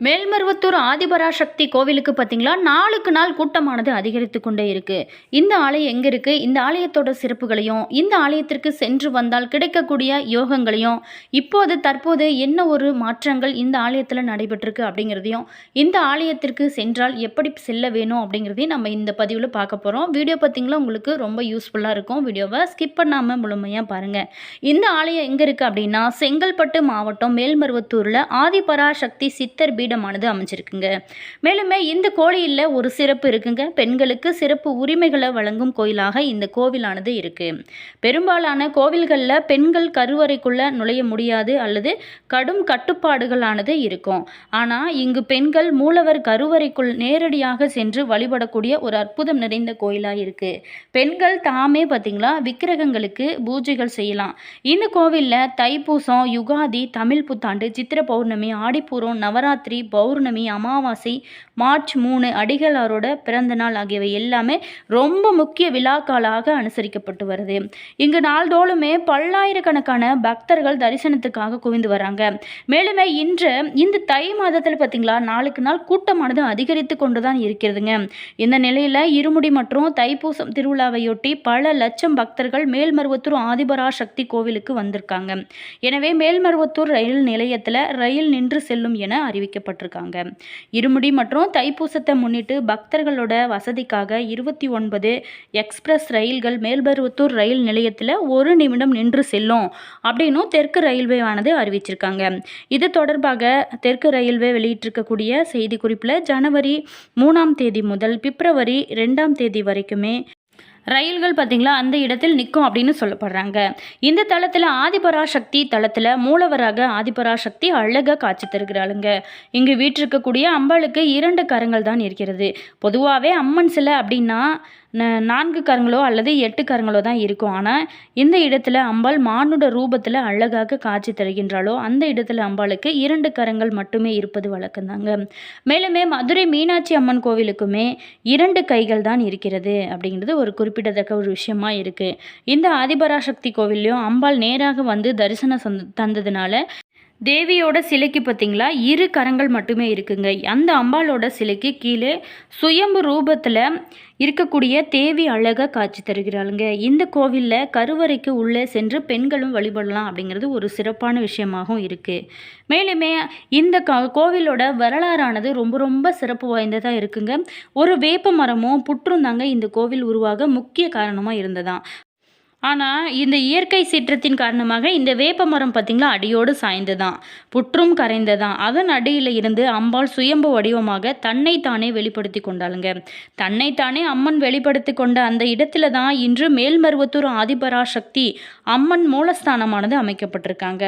மேல்மருவத்தூர் ஆதிபராசக்தி கோவிலுக்கு பார்த்தீங்களா? நாளுக்கு நாள் கூட்டமானது அதிகரித்து கொண்டே இருக்கு. இந்த ஆலயம் எங்கே இருக்கு? இந்த ஆலயத்தோட சிறப்புகளையும் இந்த ஆலயத்திற்கு சென்று வந்தால் கிடைக்கக்கூடிய யோகங்களையும் இப்போது தற்போது என்ன ஒரு மாற்றங்கள் இந்த ஆலயத்தில் நடைபெற்றிருக்கு அப்படிங்கிறதையும் இந்த ஆலயத்திற்கு சென்றால் எப்படி செல்ல வேணும் அப்படிங்கிறதையும் நம்ம இந்த பதிவில் பார்க்க போகிறோம் வீடியோ பார்த்தீங்களா? உங்களுக்கு ரொம்ப யூஸ்ஃபுல்லாக இருக்கும். வீடியோவை ஸ்கிப் பண்ணாமல் முழுமையாக பாருங்கள் இந்த ஆலயம் எங்கே இருக்குது அப்படின்னா செங்கல்பட்டு மாவட்டம் மேல்மருவத்தூரில் ஆதிபராசக்தி சித்தர் பீடமானது அமைஞ்சிருக்குங்க. மேலுமே இந்த கோயிலில் ஒரு சிறப்பு இருக்குங்க. பெண்களுக்கு சிறப்பு உரிமைகளை வழங்கும் கோயிலாக இந்த கோவிலானது இருக்கு. பெரும்பாலான கோவில்களில் பெண்கள் கருவறைக்குள்ள நுழைய முடியாது அல்லது கடும் கட்டுப்பாடுகளானது இருக்கும். ஆனால் இங்கு பெண்கள் மூலவர் கருவறைக்குள் நேரடியாக சென்று வழிபடக்கூடிய ஒரு அற்புதம் நிறைந்த கோயிலாக இருக்கு. பெண்கள் தாமே பார்த்தீங்களா விக்கிரகங்களுக்கு பூஜைகள் செய்யலாம். இந்த கோவிலில் தைப்பூசம் யுகாதி தமிழ் புத்தாண்டு சித்திர பௌர்ணமி ஆடிப்பூரம் நவராத்திரி பௌர்ணமி அமாவாசை மார்ச் மூணு அடிகளாரோட பிறந்த நாள் ஆகியவை எல்லாமே ரொம்ப முக்கிய விழாக்களாக அனுசரிக்கப்பட்டு வருது. இங்கு நாள்தோளுமே பல்லாயிரக்கணக்கான பக்தர்கள் தரிசனத்துக்காக குவிந்து வராங்க. மேலுமே இன்று இந்த தை மாதத்தில் பார்த்தீங்களா நாளுக்கு நாள் கூட்டமானது அதிகரித்து கொண்டு தான் இருக்கிறதுங்க. இந்த நிலையில் இருமுடி மற்றும் தைப்பூசம் திருவிழாவையொட்டி பல லட்சம் பக்தர்கள் மேல்மருவத்தூர் ஆதிபரா சக்தி கோவிலுக்கு வந்திருக்காங்க. எனவே மேல்மருவத்தூர் ரயில் நிலையத்தில் ரயில் நின்று செல்லும் என அறிவிக்கப்பட்டிருக்காங்க இருமுடி மற்றும் தைப்பூசத்தை முன்னிட்டு பக்தர்களோட வசதிக்காக இருபத்தி ஒன்பது எக்ஸ்பிரஸ் ரயில்கள் மேல்பருவத்தூர் ரயில் நிலையத்தில் ஒரு நிமிடம் நின்று செல்லும் அப்படின்னும் தெற்கு ரயில்வேவானது அறிவிச்சிருக்காங்க. இது தொடர்பாக தெற்கு ரயில்வே வெளியிட்டிருக்கக்கூடிய செய்திக்குறிப்பில் ஜனவரி மூணாம் தேதி முதல் பிப்ரவரி ரெண்டாம் தேதி வரைக்குமே ரயில்கள் பார்த்திங்களா அந்த இடத்தில் நிற்கும் அப்படின்னு சொல்லப்படுறாங்க. இந்த தளத்தில் ஆதிபராசக்தி தளத்தில் மூலவராக ஆதிபராசக்தி அழகாக காட்சி தருகிறாளுங்க. இங்கு வீற்றிருக்கக்கூடிய அம்பாளுக்கு இரண்டு கரங்கள் தான் இருக்கிறது. பொதுவாகவே அம்மன் சிலை அப்படின்னா நான்கு கரங்களோ அல்லது எட்டு கரங்களோ தான் இருக்கும். ஆனால் இந்த இடத்துல அம்பாள் மானுட ரூபத்தில் அழகாக காட்சி தருகின்றாளோ அந்த இடத்துல அம்பாளுக்கு இரண்டு கரங்கள் மட்டுமே இருப்பது வழக்கம்தாங்க மேலுமே மதுரை மீனாட்சி அம்மன் கோவிலுக்குமே இரண்டு கைகள் தான் இருக்கிறது அப்படிங்கிறது ஒரு குறிப்பிடத்தக்க ஒரு விஷயமா இருக்குது இந்த ஆதிபராசக்தி கோவில்லையும் அம்பாள் நேராக வந்து தரிசனம் தந்ததுனால தேவியோட சிலைக்கு பார்த்தீங்களா? இரு கரங்கள் மட்டுமே இருக்குங்க. அந்த அம்பாளோட சிலைக்கு கீழே சுயம்பு ரூபத்தில் இருக்கக்கூடிய தேவி அழகாக காட்சி தருகிறாளுங்க. இந்த கோவிலில் கருவறைக்கு உள்ளே சென்று பெண்களும் வழிபடலாம் அப்படிங்கிறது ஒரு சிறப்பான விஷயமாகவும் இருக்குது மேலுமே இந்த கோவிலோட வரலாறானது ரொம்ப ரொம்ப சிறப்பு வாய்ந்ததாக இருக்குங்க. ஒரு வேப்ப மரமும் புற்றும் தாங்க இந்த கோவில் உருவாக முக்கிய காரணமாக இருந்ததாம் ஆனால் இந்த இயற்கை சீற்றத்தின் காரணமாக இந்த வேப்ப மரம் பார்த்திங்களா அடியோடு சாய்ந்ததான் புற்றும் கரைந்ததான் அதன் அடியில் இருந்து அம்பாள் சுயம்பு வடிவமாக தன்னைத்தானே வெளிப்படுத்தி கொண்டாளுங்க. தன்னைத்தானே அம்மன் வெளிப்படுத்தி கொண்ட அந்த இடத்துல தான் இன்று மேல்மருவத்தூர் ஆதிபராசக்தி அம்மன் மூலஸ்தானமானது அமைக்கப்பட்டிருக்காங்க.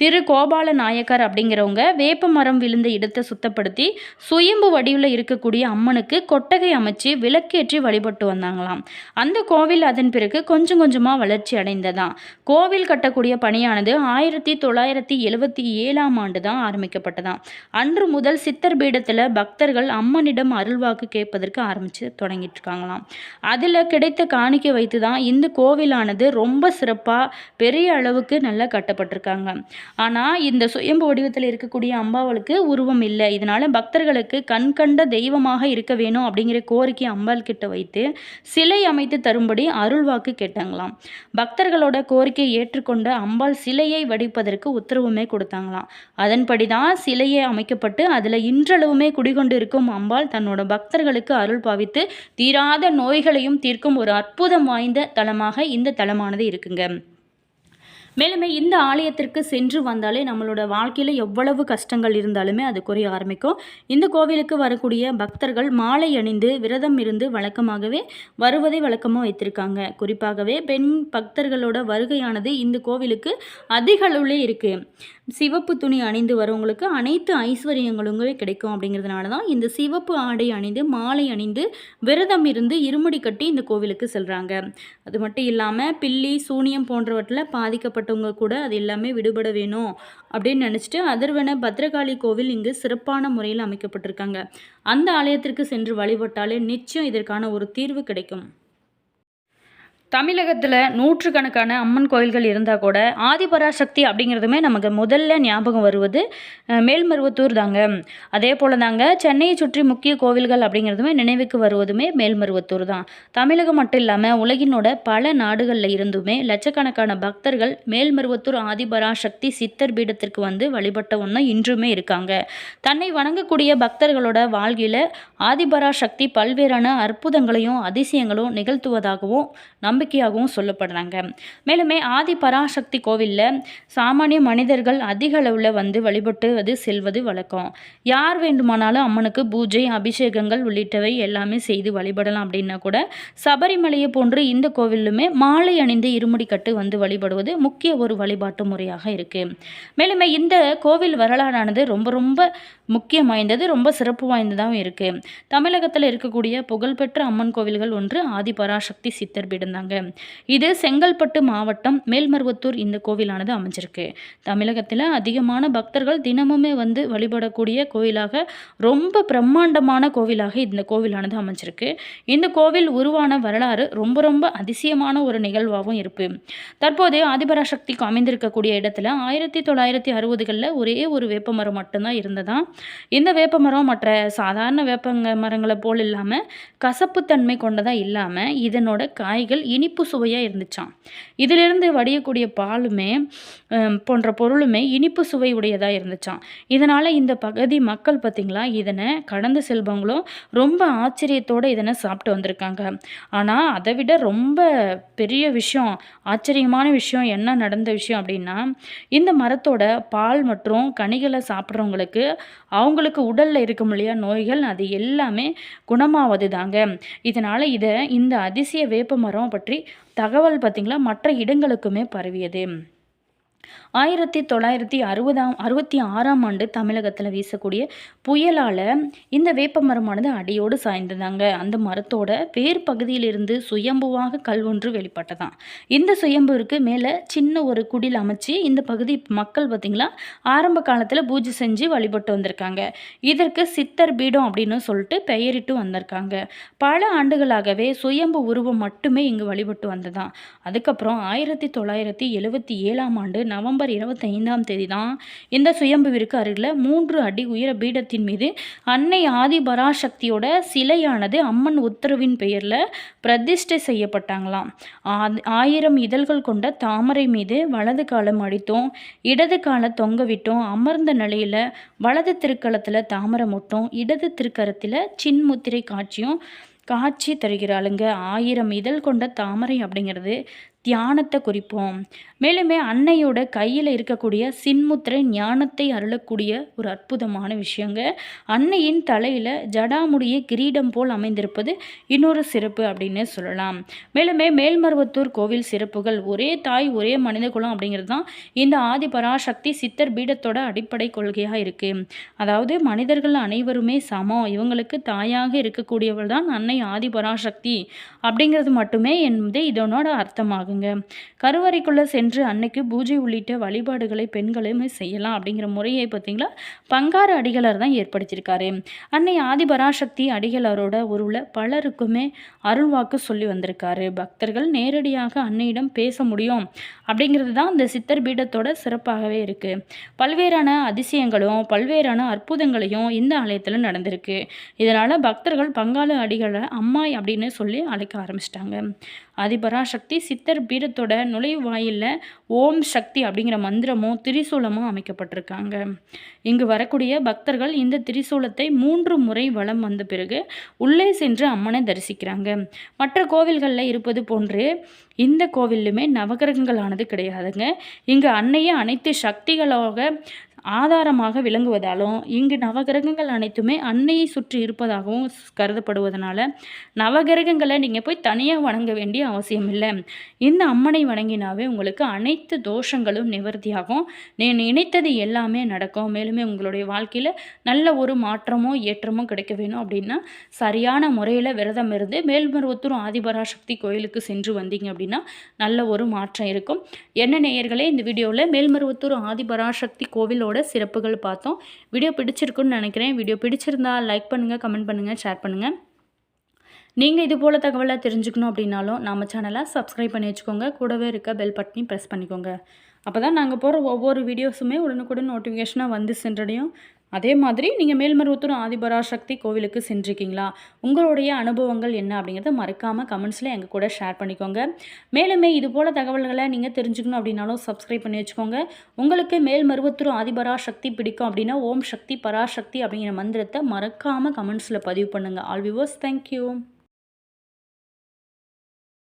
திரு கோபால நாயக்கர் அப்படிங்கிறவங்க வேப்ப மரம் விழுந்த இடத்தை சுத்தப்படுத்தி சுயம்பு வடிவில் இருக்கக்கூடிய அம்மனுக்கு கொட்டகை அமைச்சு விளக்கேற்றி வழிபட்டு வந்தாங்களாம். அந்த கோவில் அதன் பிறகு கொஞ்சம் கொஞ்சமாக வளர்ச்சி அடைந்ததாம் கோவில் கட்டக்கூடிய பணியானது ஆயிரத்தி தொள்ளாயிரத்தி எழுவத்தி ஏழாம் ஆண்டு தான் ஆரம்பிக்கப்பட்டதாம் அன்று முதல் சித்தர் பீடத்தில் பக்தர்கள் அம்மனிடம் அருள்வாக்கு கேட்பதற்கு ஆரம்பித்து தொடங்கிட்டு இருக்காங்களாம் அதில் கிடைத்த காணிக்கை வைத்து தான் இந்த கோவிலானது ரொம்ப சிறப்பாக பெரிய அளவுக்கு நல்லா கட்டப்பட்டிருக்காங்க. ஆனால் இந்த சுயம்பு வடிவத்தில் இருக்கக்கூடிய அம்பாவளுக்கு உருவம் இல்லை. இதனால் பக்தர்களுக்கு கண் கண்ட தெய்வமாக இருக்க வேணும் அப்படிங்கிற கோரிக்கை அம்பாள் கிட்ட வைத்து சிலை அமைத்து தரும்படி அருள்வாக்கு கேட்டாங்களாம். பக்தர்களோட கோரிக்கையை ஏற்றுக்கொண்ட அம்பாள் சிலையை வடிப்பதற்கு உத்தரவுமே கொடுத்தாங்களாம். அதன்படி தான் சிலையை அமைக்கப்பட்டு அதில் இன்றளவுமே குடிகொண்டு இருக்கும் அம்பாள் தன்னோட பக்தர்களுக்கு அருள் பாவித்து தீராத நோய்களையும் தீர்க்கும் ஒரு அற்புதம் வாய்ந்த தலமாக இந்த தலமானது இருக்குங்க. மேலுமே இந்த ஆலயத்திற்கு சென்று வந்தாலே நம்மளோட வாழ்க்கையில் எவ்வளவு கஷ்டங்கள் இருந்தாலுமே அது குறைய ஆரம்பிக்கும். இந்த கோவிலுக்கு வரக்கூடிய பக்தர்கள் மாலை அணிந்து விரதம் இருந்து வழக்கமாகவே வருவதை வழக்கமாக வைத்திருக்காங்க. குறிப்பாகவே பெண் பக்தர்களோட வருகையானது இந்த கோவிலுக்கு அதிக இருக்குது சிவப்பு துணி அணிந்து வரவங்களுக்கு அனைத்து ஐஸ்வர்யங்களும் கிடைக்கும் அப்படிங்கிறதுனால தான் இந்த சிவப்பு ஆடை அணிந்து மாலை அணிந்து விரதம் இருந்து இருமுடி கட்டி இந்த கோவிலுக்கு செல்கிறாங்க அது மட்டும் இல்லாமல் பில்லி சூனியம் போன்றவற்றில் பாதிக்கப்பட்டவங்க கூட அது எல்லாமே விடுபட வேணும் அப்படின்னு நினச்சிட்டு அதர்வன பத்ரகாளி கோவில் இங்கு சிறப்பான முறையில் அமைக்கப்பட்டிருக்காங்க. அந்த ஆலயத்திற்கு சென்று வழிபட்டாலே நிச்சயம் இதற்கான ஒரு தீர்வு கிடைக்கும். தமிழகத்தில் நூற்றுக்கணக்கான அம்மன் கோயில்கள் இருந்தால் கூட ஆதிபராசக்தி அப்படிங்கிறதுமே நமக்கு முதல்ல ஞாபகம் வருவது மேல்மருவத்தூர் தாங்க. அதே போல் தாங்க சென்னையை சுற்றி முக்கிய கோவில்கள் அப்படிங்கிறதுமே நினைவுக்கு வருவதுமே மேல்மருவத்தூர் தான். தமிழகம் மட்டும் இல்லாமல் உலகினோட பல நாடுகளில் இருந்துமே லட்சக்கணக்கான பக்தர்கள் மேல்மருவத்தூர் ஆதிபராசக்தி சித்தர் பீடத்திற்கு வந்து வழிபட்ட ஒன்று இன்றுமே இருக்காங்க. தன்னை வணங்கக்கூடிய பக்தர்களோட வாழ்க்கையில் ஆதிபராசக்தி பல்வேறான அற்புதங்களையும் அதிசயங்களும் நிகழ்த்துவதாகவும் நம் நம்பிக்கையாகவும் சொல்லப்படுறாங்க. மேலுமே ஆதி பராசக்தி கோவிலில் சாமானிய மனிதர்கள் அதிக அளவில் வந்து வழிபட்டு அது செல்வது வழக்கம். யார் வேண்டுமானாலும் அம்மனுக்கு பூஜை அபிஷேகங்கள் உள்ளிட்டவை எல்லாமே செய்து வழிபடலாம் அப்படின்னா கூட சபரிமலையை போன்று இந்த கோவிலுமே மாலை அணிந்து இருமுடி கட்டு வந்து வழிபடுவது முக்கிய ஒரு வழிபாட்டு முறையாக இருக்குது மேலுமே இந்த கோவில் வரலாறானது ரொம்ப ரொம்ப முக்கியம் வாய்ந்தது ரொம்ப சிறப்பு வாய்ந்ததாகவும் இருக்குது தமிழகத்தில் இருக்கக்கூடிய புகழ்பெற்ற அம்மன் கோவில்கள் ஒன்று ஆதிபராசக்தி சித்தர் பீடம் தாங்க இது செங்கல்பட்டு மாவட்டம் மேல்மருவத்தூர் இந்த கோவிலானது அமைஞ்சிருக்கு. தமிழகத்தில் அதிகமான பக்தர்கள் தினமுமே வந்து வழிபடக்கூடிய கோவிலாக ரொம்ப பிரம்மாண்டமான கோவிலாக இந்த கோவிலானது அமைஞ்சிருக்கு. இந்த கோவில் உருவான வரலாறு ரொம்ப ரொம்ப அதிசயமான ஒரு நிகழ்வாகவும் இருப்பு தற்போது ஆதிபராசக்திக்கு அமைந்திருக்கக்கூடிய இடத்துல ஆயிரத்தி தொள்ளாயிரத்தி அறுபதுகளில் ஒரே ஒரு வேப்பமரம் மட்டும்தான் இருந்ததா? இந்த வேப்ப மரம் மற்ற சாதாரண வேப்பங்க மரங்களை போல் இல்லாமல் கசப்புத்தன்மை கொண்டதாக இல்லாமல் இதனோட காய்கள் இனிப்பு சுவையாக இருந்துச்சான் இதிலிருந்து வடியக்கூடிய பாலுமே போன்ற பொருளுமே இனிப்பு சுவை உடையதாக இருந்துச்சான் இதனால் இந்த பகுதி மக்கள் பார்த்திங்களா இதனை கடந்து செல்பவங்களும் ரொம்ப ஆச்சரியத்தோடு இதனை சாப்பிட்டு வந்திருக்காங்க. ஆனால் அதை விட ரொம்ப பெரிய விஷயம் ஆச்சரியமான விஷயம் என்ன நடந்த விஷயம் அப்படின்னா இந்த மரத்தோட பால் மற்றும் கனிகளை சாப்பிட்றவங்களுக்கு அவங்களுக்கு உடலில் இருக்கும் இல்லையா நோய்கள் அது எல்லாமே குணமாவது தாங்க இதனால் இதை இந்த அதிசய வேப்ப மரம் பற்றி தகவல் பார்த்திங்களா மற்ற இடங்களுக்குமே பரவியது. ஆயிரத்தி தொள்ளாயிரத்தி அறுபதாம் அறுபத்தி ஆறாம் ஆண்டு தமிழகத்தில் வீசக்கூடிய புயலால் இந்த வேப்ப மரமானது அடியோடு சாய்ந்ததாங்க. அந்த மரத்தோட வேர் பகுதியிலிருந்து சுயம்புவாக கல் ஒன்று வெளிப்பட்டதான் இந்த சுயம்புவிற்கு மேலே சின்ன ஒரு குடில் அமைச்சு இந்த பகுதி மக்கள் பார்த்திங்களா ஆரம்ப காலத்தில் பூஜை செஞ்சு வழிபட்டு வந்திருக்காங்க. இதற்கு சித்தர் பீடம் அப்படின்னு சொல்லிட்டு பெயரிட்டு வந்திருக்காங்க. பல ஆண்டுகளாகவே சுயம்பு உருவம் மட்டுமே இங்கு வழிபட்டு வந்ததான் அதுக்கப்புறம் ஆயிரத்தி தொள்ளாயிரத்தி எழுபத்தி ஏழாம் ஆண்டு நவம்பர் இருபத்தைந்தாம் தேதி தான் இந்த சுயம்புவிற்கு அருகில் மூன்று அடி உயர பீடத்தின் மீது அன்னை ஆதி பராசக்தியோட சிலையானது அம்மன் உத்தரவின் பெயரில் பிரதிஷ்டை செய்யப்பட்டாங்களாம். ஆ- ஆயிரம் இதழ்கள் கொண்ட தாமரை மீது வலது காலம் அடித்தோம் இடது காலை தொங்க விட்டோம் அமர்ந்த நிலையில் வலது திருக்களத்தில் தாமரை மொட்டும் இடது திருக்கரத்தில் சின்முத்திரை காட்சியும் காட்சி தருகிறாளுங்க. ஆயிரம் இதழ் கொண்ட தாமரை அப்படிங்கிறது தியானத்தை குறிப்போம். மேலுமே அன்னையோட கையில் இருக்கக்கூடிய சின்முத்திரை ஞானத்தை அருளக்கூடிய ஒரு அற்புதமான விஷயங்க. அன்னையின் தலையில் ஜடாமுடிய கிரீடம் போல் அமைந்திருப்பது இன்னொரு சிறப்பு அப்படின்னு சொல்லலாம். மேலுமே மேல்மருவத்தூர் கோவில் சிறப்புகள் ஒரே தாய் ஒரே மனித குலம் அப்படிங்கிறது தான் இந்த ஆதி பராசக்தி சித்தர் பீடத்தோட அடிப்படை கொள்கையாக இருக்குது அதாவது மனிதர்கள் அனைவருமே சமம். இவங்களுக்கு தாயாக இருக்கக்கூடியவள் தான் அன்னை ஆதி பராசக்தி அப்படிங்கிறது மட்டுமே என்பது இதனோட அர்த்தமாகும் ஆகுங்க. கருவறைக்குள்ளே சென்று அன்னைக்கு பூஜை உள்ளிட்ட வழிபாடுகளை பெண்களுமே செய்யலாம் அப்படிங்கிற முறையை பார்த்தீங்களா? பங்காறு அடிகளார் தான் ஏற்படுத்தியிருக்காரு. அன்னை ஆதிபராசக்தி அடிகளாரோட உருவில் பலருக்குமே அருள்வாக்கு சொல்லி வந்திருக்காரு. பக்தர்கள் நேரடியாக அன்னையிடம் பேச முடியும் அப்படிங்கிறது தான் இந்த சித்தர் பீடத்தோட சிறப்பாகவே இருக்குது பல்வேறான அதிசயங்களும் பல்வேறான அற்புதங்களையும் இந்த ஆலயத்தில் நடந்திருக்கு. இதனால் பக்தர்கள் பங்காளு அடிகளை அம்மாய் அப்படின்னு சொல்லி அழைக்க ஆரம்பிச்சிட்டாங்க. ஆதிபராசக்தி சித்தர் பீடத்தோட நுழைவாயிலில் ஓம் சக்தி அப்படிங்கிற மந்திரமும் திரிசூலமும் அமைக்கப்பட்டிருக்காங்க. இங்கு வரக்கூடிய பக்தர்கள் இந்த திரிசூலத்தை மூன்று முறை வளம் வந்த பிறகு உள்ளே சென்று அம்மனை தரிசிக்கிறாங்க. மற்ற கோவில்களில் இருப்பது போன்று இந்த கோவிலுமே நவகிரகங்களானது கிடையாதுங்க. இங்கு அன்னையே அனைத்து சக்திகளாக ஆதாரமாக விளங்குவதாலும் இங்கு நவகிரகங்கள் அனைத்துமே அன்னையை சுற்றி இருப்பதாகவும் கருதப்படுவதனால நவகிரகங்களை நீங்கள் போய் தனியாக வணங்க வேண்டிய அவசியம் இல்லை இந்த அம்மனை வணங்கினாவே உங்களுக்கு அனைத்து தோஷங்களும் நிவர்த்தியாகும். நீ நினைத்தது எல்லாமே நடக்கும். மேலுமே உங்களுடைய வாழ்க்கையில் நல்ல ஒரு மாற்றமோ ஏற்றமோ கிடைக்க வேணும் அப்படின்னா சரியான முறையில் விரதம் இருந்து மேல்மருவத்தூர் ஆதிபராசக்தி கோயிலுக்கு சென்று வந்தீங்க அப்படின்னா நல்ல ஒரு மாற்றம் இருக்கும். என்ன நேயர்களே இந்த வீடியோவில் மேல்மருவத்தூர் ஆதிபராசக்தி கோவிலோட சிறப்புகள் பார்த்தோம். வீடியோ பிடிச்சிருக்குன்னு நினைக்கிறேன். வீடியோ பிடிச்சிருந்தா லைக் பண்ணுங்கள் கமெண்ட் பண்ணுங்கள் ஷேர் பண்ணுங்கள் நீங்கள் இது போல் தகவலை தெரிஞ்சுக்கணும் அப்படின்னாலும் நம்ம சேனலை சப்ஸ்கிரைப் பண்ணி வச்சுக்கோங்க. கூடவே இருக்க பெல் பட்டனையும் ப்ரெஸ் பண்ணிக்கோங்க. அப்போ தான் நாங்கள் போகிற ஒவ்வொரு வீடியோஸுமே உடனுக்குடன் நோட்டிஃபிகேஷனாக வந்து சென்றடையும். அதே மாதிரி நீங்கள் மேல்மருவத்தூர் ஆதிபராசக்தி கோவிலுக்கு சென்றிருக்கீங்களா? உங்களுடைய அனுபவங்கள் என்ன அப்படிங்கிறத மறக்காமல் கமெண்ட்ஸில் எங்கள் கூட ஷேர் பண்ணிக்கோங்க. மேலுமே இது போல் தகவல்களை நீங்கள் தெரிஞ்சுக்கணும் அப்படின்னாலும் சப்ஸ்கிரைப் பண்ணி வச்சுக்கோங்க. உங்களுக்கு மேல்மருவத்தூர் ஆதிபராசக்தி பிடிக்கும் அப்படின்னா ஓம் சக்தி பராசக்தி அப்படிங்கிற மந்திரத்தை மறக்காமல் கமெண்ட்ஸில் பதிவு பண்ணுங்கள் ஆல் விவர்ஸ் தேங்க்யூ